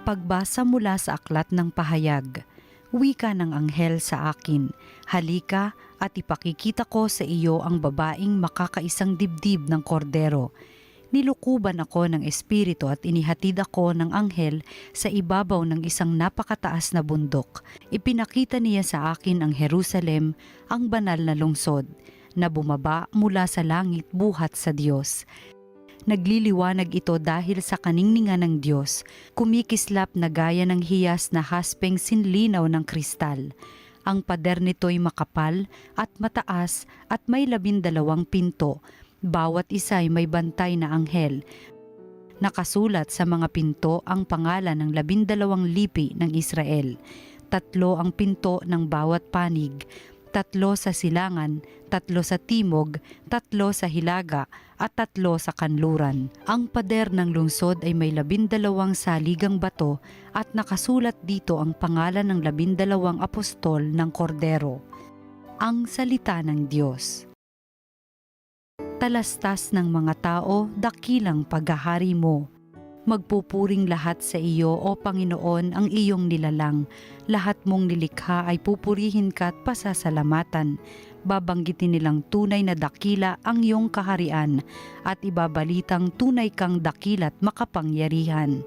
Pagbasa mula sa aklat ng pahayag, wika ng anghel sa akin, halika at ipakikita ko sa iyo ang babaeng makakaisang dibdib ng kordero. Nilukuban ako ng espiritu at inihatid ako ng anghel sa ibabaw ng isang napakataas na bundok. Ipinakita niya sa akin ang Jerusalem, ang banal na lungsod, na bumaba mula sa langit buhat sa Diyos. Nagliliwanag ito dahil sa kaningningan ng Diyos, kumikislap na gaya ng hiyas na haspeng sinlinaw ng kristal. Ang pader nito'y makapal at mataas at may labindalawang pinto, bawat isa ay may bantay na anghel. Nakasulat sa mga pinto ang pangalan ng labindalawang lipi ng Israel. Tatlo ang pinto ng bawat panig, tatlo sa silangan, tatlo sa timog, tatlo sa hilaga, at tatlo sa kanluran. Ang pader ng lungsod ay may labindalawang saligang bato at nakasulat dito ang pangalan ng labindalawang apostol ng kordero. Ang salita ng Diyos. Talastas ng mga tao, dakilang paghahari mo. Magpupuring lahat sa iyo, O Panginoon, ang iyong nilalang. Lahat mong nilikha ay pupurihin ka at pasasalamatan. Babanggitin nilang tunay na dakila ang iyong kaharian at ibabalitang tunay kang dakila't makapangyarihan.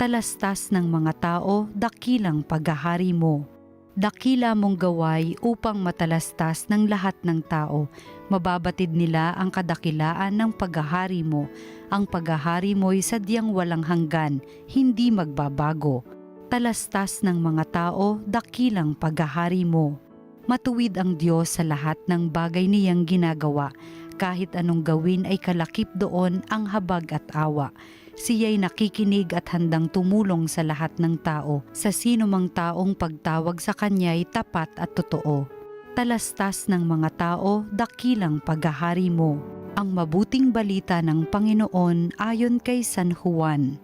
Talastas ng mga tao, dakilang paghahari mo. Dakila mong gaway upang matalastas ng lahat ng tao. Mababatid nila ang kadakilaan ng paghahari mo. Ang paghahari mo'y sadyang walang hanggan, hindi magbabago. Talastas ng mga tao, dakilang paghahari mo. Matuwid ang Diyos sa lahat ng bagay niyang ginagawa. Kahit anong gawin ay kalakip doon ang habag at awa. Siya'y nakikinig at handang tumulong sa lahat ng tao. Sa sino mang taong pagtawag sa kanya'y tapat at totoo. Talastas ng mga tao, dakilang paghahari mo. Ang mabuting balita ng Panginoon ayon kay San Juan.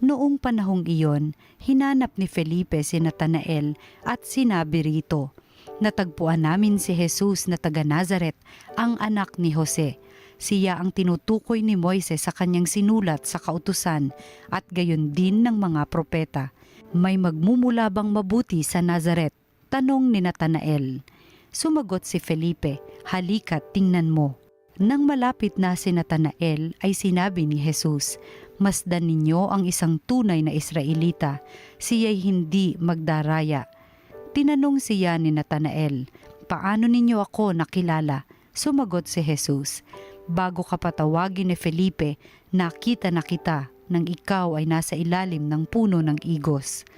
Noong panahong iyon, hinanap ni Felipe si Natanael at sinabi rito, Natagpuan namin si Jesus na taga Nazaret, ang anak ni Jose. Siya ang tinutukoy ni Moises sa kanyang sinulat sa kautusan at gayon din ng mga propeta. May magmumula bang mabuti sa Nazaret? Tanong ni Natanael. Sumagot si Felipe, halika tingnan mo. Nang malapit na si Natanael ay sinabi ni Jesus, Masdan ninyo ang isang tunay na Israelita, siya'y hindi magdaraya. Tinanong siya ni Natanael, Paano ninyo ako nakilala? Sumagot si Jesus, Bago ka patawagin ni Felipe, nakita na kita nang ikaw ay nasa ilalim ng puno ng igos.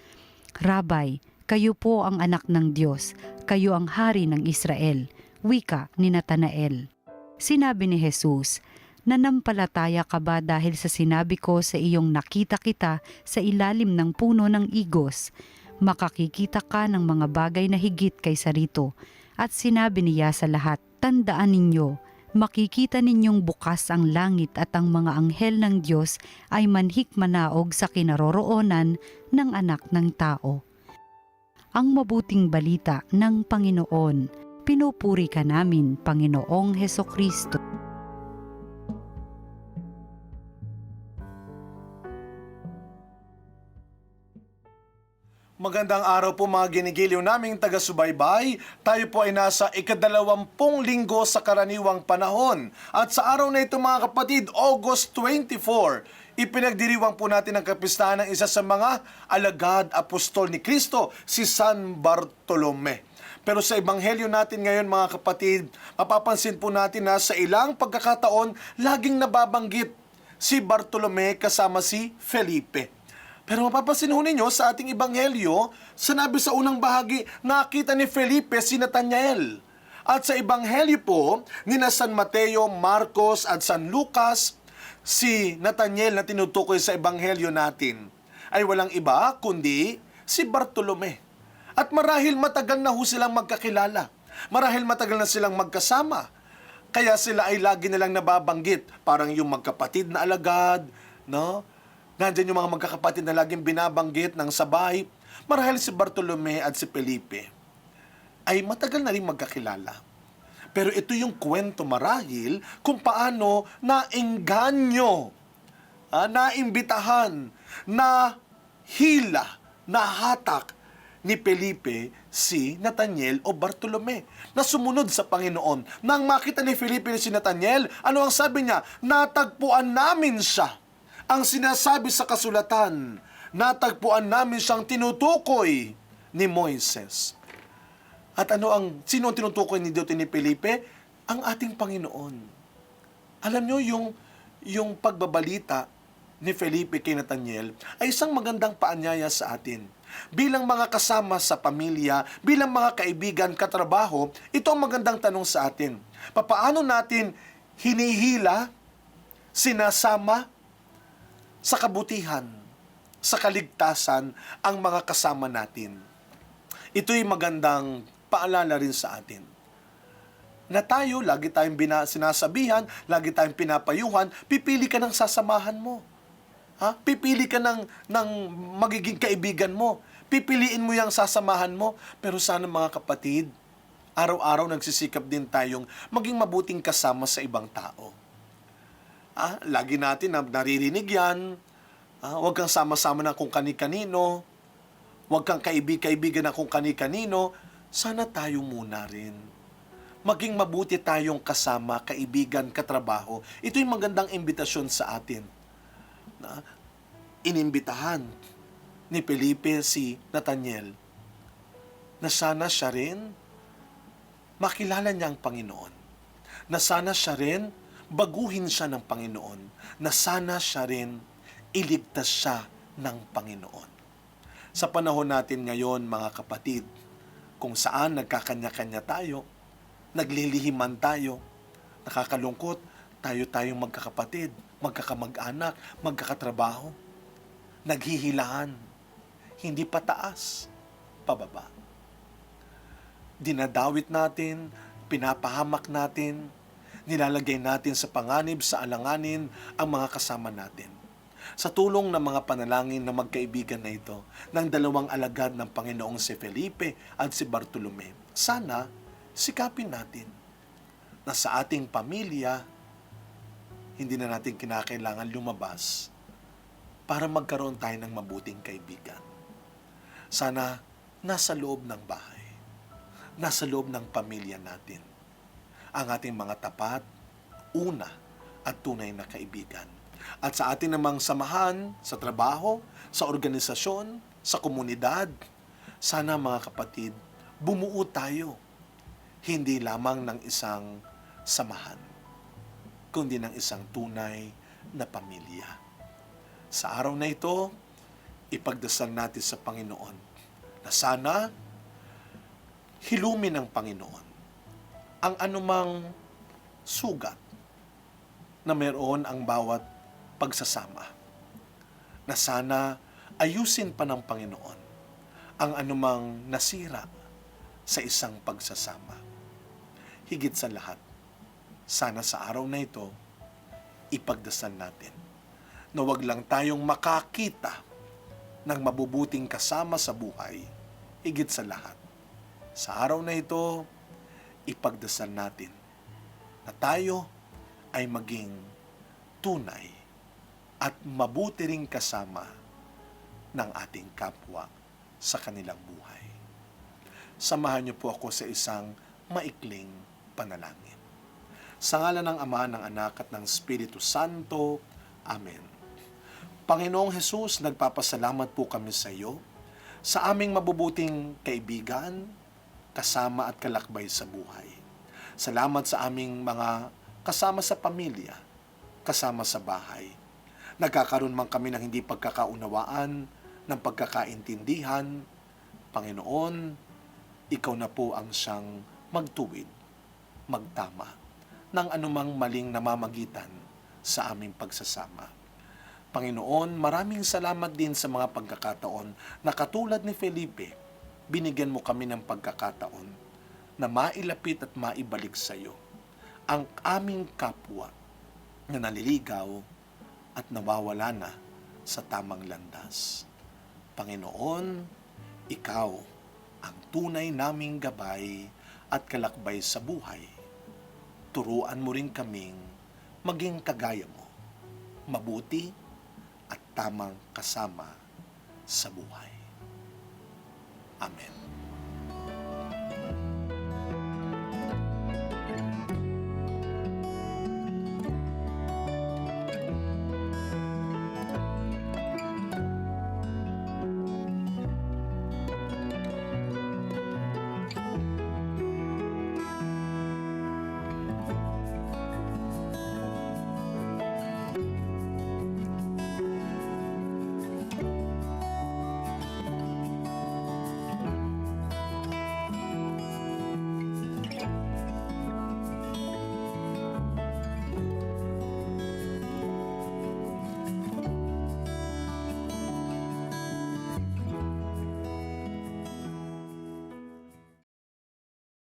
Rabay, kayo po ang anak ng Diyos, kayo ang hari ng Israel, wika ni Natanael. Sinabi ni Jesus, Nanampalataya ka ba dahil sa sinabi ko sa iyong nakita kita sa ilalim ng puno ng igos? Makakikita ka ng mga bagay na higit kaysa rito. At sinabi niya sa lahat, Tandaan ninyo, makikita ninyong bukas ang langit at ang mga anghel ng Diyos ay manhik manaog sa kinaroroonan ng anak ng tao. Ang mabuting balita ng Panginoon, pinupuri ka namin, Panginoong Heso Kristo. Magandang araw po mga ginigiliw naming taga-subaybay. Tayo po ay nasa ikadalawampung linggo sa karaniwang panahon. At sa araw na ito mga kapatid, August 24, ipinagdiriwang po natin ang kapistahan ng isa sa mga alagad apostol ni Kristo, si San Bartolome. Pero sa ebanghelyo natin ngayon mga kapatid, mapapansin po natin na sa ilang pagkakataon, laging nababanggit si Bartolome kasama si Felipe. Pero mapapansin ho ninyo sa ating ibanghelyo, sinabi sa unang bahagi, nakita ni Felipe si Nathanael. At sa ibanghelyo po, ni na San Mateo, Marcos at San Lucas, si Nathanael na tinutukoy sa ebanghelyo natin ay walang iba kundi si Bartolome. At marahil matagal na ho silang magkakilala. Marahil matagal na silang magkasama. Kaya sila ay lagi nilang nababanggit. Parang yung magkapatid na alagad, no? Nandyan yung mga magkakapatid na laging binabanggit ng sabay. Marahil si Bartolome at si Felipe ay matagal na rin magkakilala. Pero ito yung kwento marahil kung paano naengganyo, ah, naimbitahan, na hila na hatak ni Felipe si Nathaniel o Bartolome na sumunod sa Panginoon. Nang makita ni Felipe si Nathaniel, ano ang sabi niya? Natagpuan namin siya. Ang sinasabi sa kasulatan, natagpuan namin siyang tinutukoy ni Moises. At ano ang, sino ang tinutukoy ni Diyos ni Felipe? Ang ating Panginoon. Alam nyo, yung, yung pagbabalita ni Felipe kay Nathaniel ay isang magandang paanyaya sa atin. Bilang mga kasama sa pamilya, bilang mga kaibigan, katrabaho, ito ang magandang tanong sa atin. Papaano natin hinihila, sinasama sa kabutihan, sa kaligtasan ang mga kasama natin? Ito'y magandang paalala rin sa atin na tayo, lagi tayong bina, sinasabihan, lagi tayong pinapayuhan, pipili ka ng sasamahan mo. Ha? Pipili ka ng, ng magiging kaibigan mo. Pipiliin mo yung sasamahan mo. Pero sana mga kapatid, araw-araw nagsisikap din tayong maging mabuting kasama sa ibang tao. Ah, lagi natin na naririnig yan. Ah, huwag kang sama-sama ng kung kani-kanino. Huwag kang kaibig-kaibigan ng kung kani-kanino. Sana tayo muna rin maging mabuti tayong kasama, kaibigan, katrabaho. Ito'y magandang imbitasyon sa atin. Na inimbitahan ni Felipe si Nathaniel na sana siya rin makilala niya ang Panginoon. Na sana siya rin baguhin siya ng Panginoon. Na sana siya rin iligtas siya ng Panginoon. Sa panahon natin ngayon, mga kapatid, kung saan nagkakanya-kanya tayo, naglilihiman tayo, nakakalungkot, tayo tayong magkakapatid, magkakamag-anak, magkakatrabaho, naghihilahan, hindi pataas, pababa. Dinadawit natin, pinapahamak natin, nilalagay natin sa panganib, sa alanganin ang mga kasama natin. Sa tulong ng mga panalangin na magkaibigan na ito, ng dalawang alagad ng Panginoong si Felipe at si Bartolome, sana sikapin natin na sa ating pamilya, hindi na natin kinakailangan lumabas para magkaroon tayo ng mabuting kaibigan. Sana nasa loob ng bahay, nasa loob ng pamilya natin, ang ating mga tapat, una at tunay na kaibigan. At sa ating namang samahan sa trabaho, sa organisasyon, sa komunidad, sana mga kapatid, bumuo tayo hindi lamang ng isang samahan, kundi ng isang tunay na pamilya. Sa araw na ito, ipagdasal natin sa Panginoon na sana hilumin ng Panginoon ang anumang sugat na meron ang bawat pagsasama. Na sana ayusin pa ng Panginoon ang anumang nasira sa isang pagsasama higit sa lahat, sana sa araw na ito, ipagdasal natin na wag lang tayong makakita ng mabubuting kasama sa buhay, higit sa lahat. Sa araw na ito, ipagdasal natin na tayo ay maging tunay at mabuti ring kasama ng ating kapwa sa kanilang buhay. Samahan niyo po ako sa isang maikling panalangin. Sa ngala ng Ama, ng Anak at ng Espiritu Santo. Amen. Panginoong Hesus, nagpapasalamat po kami sa iyo sa aming mabubuting kaibigan, kasama at kalakbay sa buhay. Salamat sa aming mga kasama sa pamilya, kasama sa bahay. Nagkakaroon man kami ng hindi pagkakaunawaan, ng pagkakaintindihan. Panginoon, ikaw na po ang siyang magtuwid magtama ng anumang maling namamagitan sa aming pagsasama. Panginoon, maraming salamat din sa mga pagkakataon na katulad ni Felipe, binigyan mo kami ng pagkakataon na mailapit at maibalik sa iyo ang aming kapwa na naliligaw at nawawala na sa tamang landas. Panginoon, Ikaw ang tunay naming gabay at kalakbay sa buhay turuan mo rin kaming maging kagaya mo, mabuti at tamang kasama sa buhay. Amen.